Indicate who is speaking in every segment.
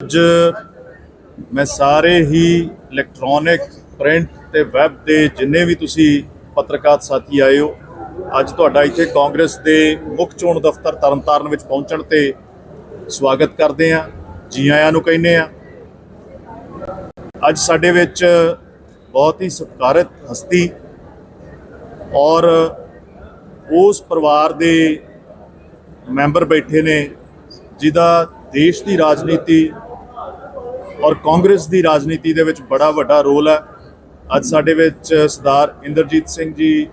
Speaker 1: ਅੱਜ ਮੈਂ ਸਾਰੇ ਹੀ ਇਲੈਕਟ੍ਰੋਨਿਕ ਪ੍ਰਿੰਟ ਤੇ ਵੈਬ ਦੇ ਜਿੰਨੇ ਵੀ ਤੁਸੀਂ ਪੱਤਰਕਾਰ ਸਾਥੀ ਆਏ ਹੋ, ਅੱਜ ਤੁਹਾਡਾ ਇੱਥੇ ਕਾਂਗਰਸ ਦੇ ਮੁੱਖ ਚੋਣ ਦਫ਼ਤਰ ਤਰਨਤਾਰਨ ਵਿੱਚ ਪਹੁੰਚਣ ਤੇ ਸਵਾਗਤ ਕਰਦੇ ਹਾਂ, ਜੀ ਆਇਆਂ ਨੂੰ ਕਹਿੰਦੇ ਹਾਂ। ਅੱਜ ਸਾਡੇ ਵਿੱਚ ਬਹੁਤ ਹੀ ਸਤਿਕਾਰਤ ਹਸਤੀ ਔਰ ਉਸ ਪਰਿਵਾਰ ਦੇ ਮੈਂਬਰ ਬੈਠੇ ਨੇ, ਜਿਹਦਾ ਦੇਸ਼ ਦੀ ਰਾਜਨੀਤੀ ਔਰ ਕਾਂਗਰਸ ਦੀ ਰਾਜਨੀਤੀ ਦੇ ਵਿੱਚ ਬੜਾ ਵੱਡਾ ਰੋਲ ਹੈ। ਅੱਜ ਸਾਡੇ ਵਿੱਚ ਸਰਦਾਰ ਇੰਦਰਜੀਤ ਸਿੰਘ ਜੀ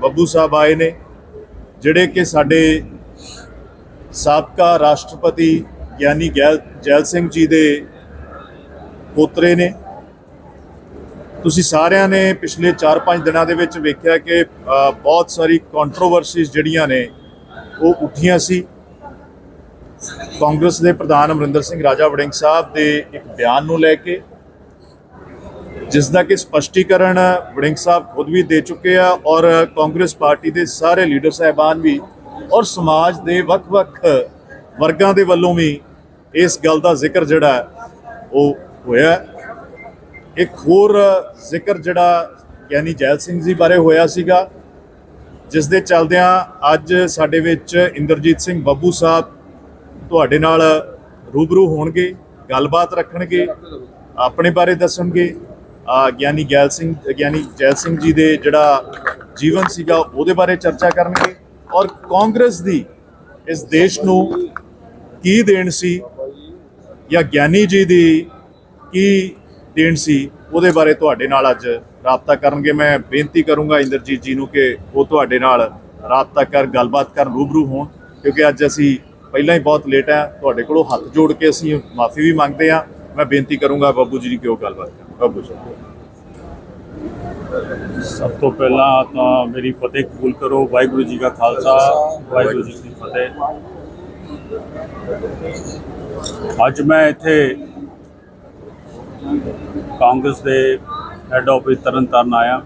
Speaker 1: ਬੱਬੂ ਸਾਹਿਬ ਆਏ ਨੇ, ਜਿਹੜੇ ਕਿ ਸਾਡੇ ਸਾਬਕਾ ਰਾਸ਼ਟਰਪਤੀ ਗਿਆਨੀ ਗੈਲ, ਜੈਲ ਸਿੰਘ ਜੀ ਦੇ ਪੋਤਰੇ ਨੇ। ਤੁਸੀਂ ਸਾਰਿਆਂ ਨੇ ਪਿਛਲੇ 4-5 ਦਿਨਾਂ ਦੇ ਵਿੱਚ ਵੇਖਿਆ ਕਿ ਬਹੁਤ ਸਾਰੀ ਕੰਟਰੋਵਰਸੀਜ਼ ਜਿਹੜੀਆਂ ਨੇ, ਉਹ ਉੱਠੀਆਂ ਸੀ। ਕਾਂਗਰਸ ਦੇ ਪ੍ਰਧਾਨ ਅਮਰਿੰਦਰ ਸਿੰਘ ਰਾਜਾ ਵੜਿੰਗ ਸਾਹਿਬ ਦੇ ਇੱਕ ਬਿਆਨ ਨੂੰ ਲੈ ਕੇ, ਜਿਸ ਦਾ ਕਿ ਸਪਸ਼ਟੀਕਰਨ ਵੜਿੰਗ ਸਾਹਿਬ ਖੁਦ ਵੀ ਦੇ ਚੁੱਕੇ ਆ ਔਰ ਕਾਂਗਰਸ ਪਾਰਟੀ ਦੇ ਸਾਰੇ ਲੀਡਰ ਸਾਹਿਬਾਨ ਵੀ ਔਰ ਸਮਾਜ ਦੇ ਵੱਖ-ਵੱਖ ਵਰਗਾਂ ਦੇ ਵੱਲੋਂ ਵੀ ਇਸ ਗੱਲ ਦਾ ਜ਼ਿਕਰ ਜਿਹੜਾ ਉਹ ਹੋਇਆ ਇੱਕ ਹੋਰ ਜ਼ਿਕਰ ਜਿਹੜਾ ਯਾਨੀ ਜੈਲ ਸਿੰਘ ਜੀ ਬਾਰੇ ਹੋਇਆ ਸੀਗਾ, ਜਿਸ ਦੇ ਚੱਲਦਿਆਂ ਅੱਜ ਸਾਡੇ ਵਿੱਚ ਇੰਦਰਜੀਤ ਸਿੰਘ ਬੱਬੂ ਸਾਹਿਬ ਤੁਹਾਡੇ ਨਾਲ ਰੂਬਰੂ ਹੋਣਗੇ, ਗੱਲਬਾਤ ਰੱਖਣਗੇ, ਆਪਣੇ ਬਾਰੇ ਦੱਸਣਗੇ। ਆ ਗਿਆਨੀ ਗੈਲ ਸਿੰਘ, ਗਿਆਨੀ ਜੈਲ ਸਿੰਘ ਜੀ ਦੇ ਜਿਹੜਾ ਜੀਵਨ ਸੀਗਾ, ਉਹਦੇ ਬਾਰੇ ਚਰਚਾ ਕਰਨਗੇ। ਔਰ ਕਾਂਗਰਸ ਦੀ ਇਸ ਦੇਸ਼ ਨੂੰ ਕੀ ਦੇਣ ਸੀ, ਜਾਂ ਗਿਆਨੀ ਜੀ ਦੀ ਕੀ ਦੇਣ ਸੀ, ਉਹਦੇ ਬਾਰੇ ਤੁਹਾਡੇ ਨਾਲ ਅੱਜ ਰਾਬਤਾ ਕਰਨਗੇ। ਮੈਂ ਬੇਨਤੀ ਕਰੂੰਗਾ ਇੰਦਰਜੀਤ ਜੀ ਨੂੰ ਕਿ ਉਹ ਤੁਹਾਡੇ ਨਾਲ ਰਾਬਤਾ ਕਰ, ਗੱਲਬਾਤ ਕਰਨ, ਰੂਬਰੂ ਹੋਣ, ਕਿਉਂਕਿ ਅੱਜ ਅਸੀਂ ਪਹਿਲਾਂ ਹੀ ਬਹੁਤ ਲੇਟ ਹੈ, ਤੁਹਾਡੇ ਕੋਲੋਂ ਹੱਥ ਜੋੜ ਕੇ ਅਸੀਂ ਮਾਫੀ ਵੀ ਮੰਗਦੇ ਹਾਂ। ਮੈਂ ਬੇਨਤੀ ਕਰੂੰਗਾ ਬੱਬੂ ਜੀ ਕਿ ਉਹ ਗੱਲਬਾਤ ਕਰ ਬੱਬੂ ਜੀ।
Speaker 2: ਸਭ ਤੋਂ ਪਹਿਲਾਂ ਤਾਂ ਮੇਰੀ ਫਤਿਹ ਕਬੂਲ ਕਰੋ, ਵਾਹਿਗੁਰੂ ਜੀ ਕਾ ਖਾਲਸਾ, ਵਾਹਿਗੁਰੂ ਜੀ ਕੀ ਫਤਿਹ। ਅੱਜ ਮੈਂ ਇੱਥੇ ਕਾਂਗਰਸ ਦੇ ਹੈੱਡ ਆਫਿਸ ਤਰਨਤਾਰਨ ਆਇਆ।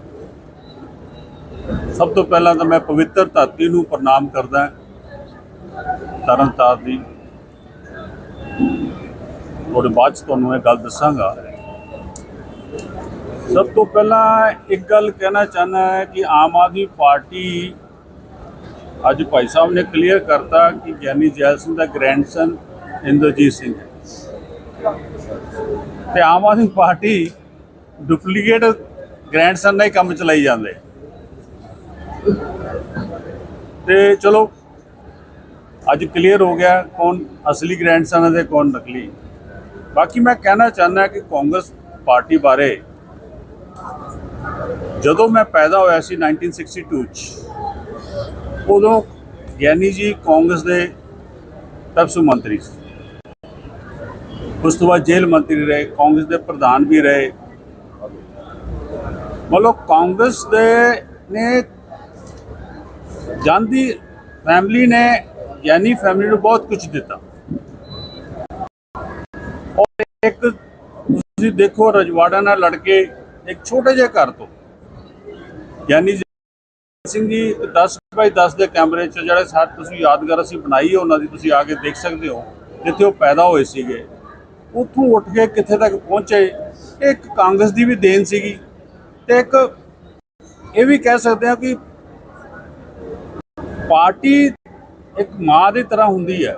Speaker 2: ਸਭ ਤੋਂ ਪਹਿਲਾਂ ਤਾਂ ਮੈਂ ਪਵਿੱਤਰ ਧਰਤੀ ਨੂੰ ਪ੍ਰਣਾਮ ਕਰਦਾ ਤਰਨਤਾਰਨ ਦੀ। ਥੋੜੇ ਬਾਅਦ 'ਚ ਤੁਹਾਨੂੰ ਇਹ ਗੱਲ ਦੱਸਾਂਗਾ। ਸਭ ਤੋਂ ਪਹਿਲਾਂ ਇੱਕ ਗੱਲ ਕਹਿਣਾ ਚਾਹਨਾ ਹੈ ਕਿ ਆਮ ਆਦਮੀ ਪਾਰਟੀ ਅੱਜ ਭਾਈ ਸਾਹਿਬ ਨੇ ਕਲੀਅਰ ਕਰਤਾ ਕਿ ਗਿਆਨੀ ਜੈਲ ਸਿੰਘ ਦਾ ਗ੍ਰੈਂਡਸਨ ਇੰਦਰਜੀਤ ਸਿੰਘ ਹੈ। ਤੇ Aam Aadmi party duplicate grandson ਨਾਲ ਹੀ ਕੰਮ ਚਲਾਈ ਜਾਂਦੇ। ਤੇ ਚਲੋ ਅੱਜ ਕਲੀਅਰ ਹੋ ਗਿਆ ਕੌਣ ਅਸਲੀ ਗ੍ਰੈਂਡਸਨ ਹੈ ਤੇ ਕੌਣ ਨਕਲੀ। ਬਾਕੀ ਮੈਂ ਕਹਿਣਾ ਚਾਹੁੰਦਾ ਕਿ ਕਾਂਗਰਸ ਪਾਰਟੀ ਬਾਰੇ ਜਦੋਂ ਮੈਂ ਪੈਦਾ ਹੋਇਆ ਸੀ 1962 ਚ, ਉਦੋਂ ਗਿਆਨੀ ਜੀ ਕਾਂਗਰਸ ਦੇ ਤਪਸੂ ਮੰਤਰੀ ਸੀ। ਉਸ ਤੋਂ ਬਾਅਦ ਜੇਲ੍ਹ ਮੰਤਰੀ ਰਹੇ, ਕਾਂਗਰਸ ਦੇ ਪ੍ਰਧਾਨ ਵੀ ਰਹੇ। ਮਤਲਬ ਕਾਂਗਰਸ ਦੇ ਨੇ ਜਾਂਦੀ ਫੈਮਿਲੀ ਨੇ ਗਿਆਨੀ ਫੈਮਿਲੀ ਨੂੰ ਬਹੁਤ ਕੁਝ ਦਿੱਤਾ। ਔਰ ਇੱਕ ਤੁਸੀਂ ਦੇਖੋ ਰਜਵਾੜਾ ਨਾਲ ਲੜ ਕੇ ਇੱਕ ਛੋਟੇ ਜਿਹੇ ਘਰ ਤੋਂ ਗਿਆਨੀ ਜੀ ਸਿੰਘ ਜੀ ਇੱਕ 10 ਬਾਈ 10 ਦੇ ਕੈਮਰੇ 'ਚ ਜਿਹੜੇ ਸਾਥ ਤੁਸੀਂ ਯਾਦਗਾਰ ਅਸੀਂ ਬਣਾਈ ਹੈ ਉਹਨਾਂ ਦੀ ਤੁਸੀਂ ਆ ਕੇ ਦੇਖ ਸਕਦੇ ਹੋ, ਜਿੱਥੇ ਉਹ ਪੈਦਾ ਹੋਏ ਸੀਗੇ। ਉੱਥੋਂ ਉੱਠ ਕੇ ਕਿੱਥੇ ਤੱਕ ਪਹੁੰਚੇ ਇਹ ਇੱਕ ਕਾਂਗਰਸ ਦੀ ਵੀ ਦੇਣ ਸੀਗੀ ਤੇ ਇੱਕ ਇਹ ਵੀ ਕਹਿ ਸਕਦੇ ਹਾਂ ਕਿ ਪਾਰਟੀ ਇੱਕ ਮਾਂ ਦੀ ਤਰ੍ਹਾਂ ਹੁੰਦੀ ਹੈ।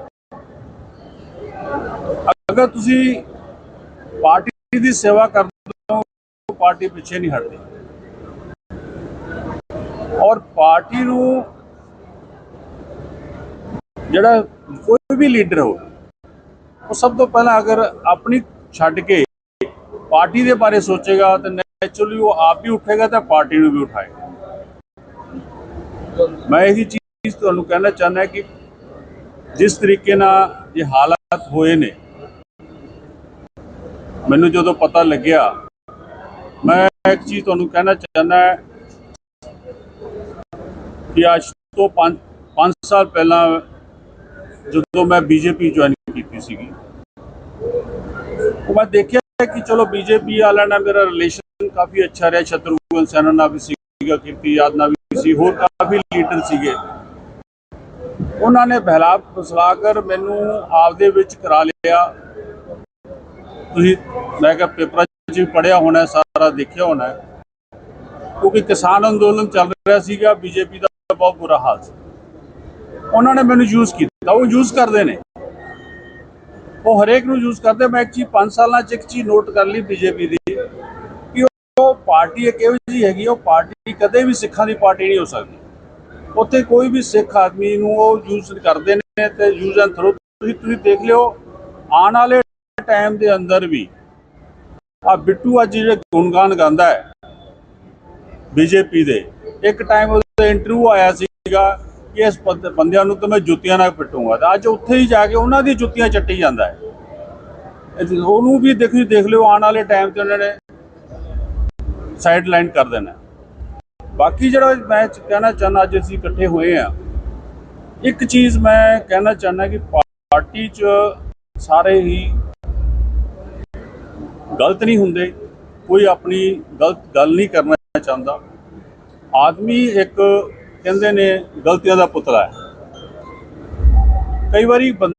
Speaker 2: ਅਗਰ ਤੁਸੀਂ ਪਾਰਟੀ ਦੀ ਸੇਵਾ ਕਰਦੇ ਹੋ, ਪਾਰਟੀ ਪਿੱਛੇ ਨਹੀਂ ਹਟਦੀ। ਔਰ ਪਾਰਟੀ ਨੂੰ ਜਿਹੜਾ ਕੋਈ ਵੀ ਲੀਡਰ ਹੋ ਉਹ ਸਭ ਤੋਂ ਪਹਿਲਾਂ ਅਗਰ ਆਪਣੀ ਛੱਡ ਕੇ ਪਾਰਟੀ ਦੇ ਬਾਰੇ ਸੋਚੇਗਾ, ਤਾਂ ਨੈਚੁਰਲੀ ਉਹ ਆਪ ਵੀ ਉੱਠੇਗਾ ਤਾਂ ਪਾਰਟੀ ਨੂੰ ਵੀ ਉਠਾਏਗਾ। ਮੈਂ ਇਹੀ ਚੀਜ਼ ਤੁਹਾਨੂੰ ਕਹਿਣਾ ਚਾਹੁੰਦਾ ਕਿ ਜਿਸ ਤਰੀਕੇ ਨਾਲ ਇਹ ਹਾਲਾਤ ਹੋਏ ਨੇ, ਮੈਨੂੰ ਜਦੋਂ ਪਤਾ ਲੱਗਿਆ, ਮੈਂ ਇੱਕ ਚੀਜ਼ ਤੁਹਾਨੂੰ ਕਹਿਣਾ ਚਾਹੁੰਦਾ ਕਿ ਅੱਜ ਤੋਂ 5 5 ਸਾਲ ਪਹਿਲਾਂ ਜਦੋਂ ਮੈਂ ਬੀਜੇਪੀ ਜੁਆਇਨ ਕੀਤੀ ਸੀਗੀ, ਉਹ ਮੈਂ ਦੇਖਿਆ ਕਿ ਚਲੋ ਬੀਜੇਪੀ ਵਾਲਿਆਂ ਨਾਲ ਮੇਰਾ ਰਿਲੇਸ਼ਨ ਕਾਫੀ ਅੱਛਾ ਰਿਹਾ ਸ਼ਤਰੂਘਨ ਸੈਨਾ ਨਾਲ ਵੀ ਸੀਗਾ, ਕੀਰਤੀ ਯਾਦ ਨਾਲ ਵੀ ਸੀ, ਹੋਰ ਕਾਫੀ ਲੀਡਰ ਸੀਗੇ। ਉਹਨਾਂ ਨੇ ਬਹਿਲਾ ਫਸਲਾ ਕਰ ਮੈਨੂੰ ਆਪਦੇ ਵਿੱਚ ਕਰਾ ਲਿਆ। ਤੁਸੀਂ ਮੈਂ ਕਿਹਾ ਪੇਪਰਾਂ 'ਚ ਵੀ ਪੜਿਆ ਹੋਣਾ, ਸਾਰਾ ਦੇਖਿਆ ਹੋਣਾ। ਕਿਉਂਕਿ ਕਿਸਾਨ ਅੰਦੋਲਨ ਚੱਲ ਰਿਹਾ ਸੀਗਾ, ਬੀਜੇਪੀ ਦਾ ਬਹੁਤ ਬੁਰਾ ਹਾਲ ਸੀ। ਉਹਨਾਂ ਨੇ ਮੈਨੂੰ ਯੂਜ਼ ਕੀਤਾ, ਉਹ ਯੂਜ਼ ਕਰਦੇ ਨੇ। ਉਹ ਹਰੇਕ ਨੂੰ ਯੂਜ਼ ਕਰਦੇ, ਮੈਂ ਇੱਕ ਚੀਜ਼ 5 ਸਾਲਾਂ 'ਚ ਇੱਕ ਚੀਜ਼ ਨੋਟ ਕਰ ਲਈ ਬੀਜੇਪੀ ਦੀ, ਕਿ ਉਹ ਪਾਰਟੀ ਇੱਕ ਇਹੋ ਜਿਹੀ ਹੈਗੀ, ਉਹ ਪਾਰਟੀ ਕਦੇ ਵੀ ਸਿੱਖਾਂ ਦੀ ਪਾਰਟੀ ਨਹੀਂ ਹੋ ਸਕਦੀ। ਉੱਥੇ ਕੋਈ ਵੀ ਸਿੱਖ ਆਦਮੀ ਨੂੰ ਉਹ ਯੂਜ਼ ਕਰਦੇ ਨੇ ਤੇ ਯੂਜ਼ ਐਂਡ ਥਰੂ ਤੁਸੀਂ ਤੁਸੀਂ ਦੇਖ ਲਿਓ, ਆਉਣ ਵਾਲੇ ਟਾਈਮ ਦੇ ਅੰਦਰ ਵੀ ਆ ਬਿੱਟੂ ਅੱਜ ਜਿਹੜੇ ਗੁਣਗਾਨ ਗਾਉਂਦਾ ਹੈ ਬੀਜੇਪੀ ਦੇ, ਇੱਕ ਟਾਈਮ ਉਹਦਾ ਇੰਟਰਵਿਊ ਆਇਆ ਸੀਗਾ ਕਿ ਇਸ ਬੰਦ- ਬੰਦਿਆਂ ਨੂੰ ਤਾਂ ਮੈਂ ਜੁੱਤੀਆਂ ਨਾਲ ਪਿੱਟੂਗਾ ਤਾਂ ਅੱਜ ਉੱਥੇ ਹੀ ਜਾ ਕੇ ਉਹਨਾਂ ਦੀ ਜੁੱਤੀਆਂ ਚੱਟੀ ਜਾਂਦਾ ਹੈ। ਉਹਨੂੰ ਵੀ ਦੇਖੀ ਦੇਖ ਲਿਓ, ਆਉਣ ਵਾਲੇ ਟਾਈਮ ਤੇ ਉਹਨਾਂ ਨੇ ਸਾਈਡ ਲਾਈਨ ਕਰ ਦੇਣਾ। ਬਾਕੀ ਜਿਹੜਾ ਮੈਂ ਕਹਿਣਾ ਚਾਹੁੰਦਾ ਅੱਜ ਅਸੀਂ ਇਕੱਠੇ ਹੋਏ ਆ ਇੱਕ ਚੀਜ਼ ਮੈਂ ਕਹਿਣਾ ਚਾਹੁੰਦਾ ਕਿ ਪਾਰਟੀ 'ਚ ਸਾਰੇ ਹੀ ਗਲਤ ਨਹੀਂ ਹੁੰਦੇ, ਕੋਈ ਆਪਣੀ ਗਲਤ ਗੱਲ ਨਹੀਂ ਕਰਨਾ ਚਾਹੁੰਦਾ। ਆਦਮੀ ਇੱਕ ਕਹਿੰਦੇ ਨੇ, ਗਲਤੀਆਂ ਦਾ ਪੁਤਲਾ ਹੈ। ਕਈ ਵਾਰੀ ਬੰ-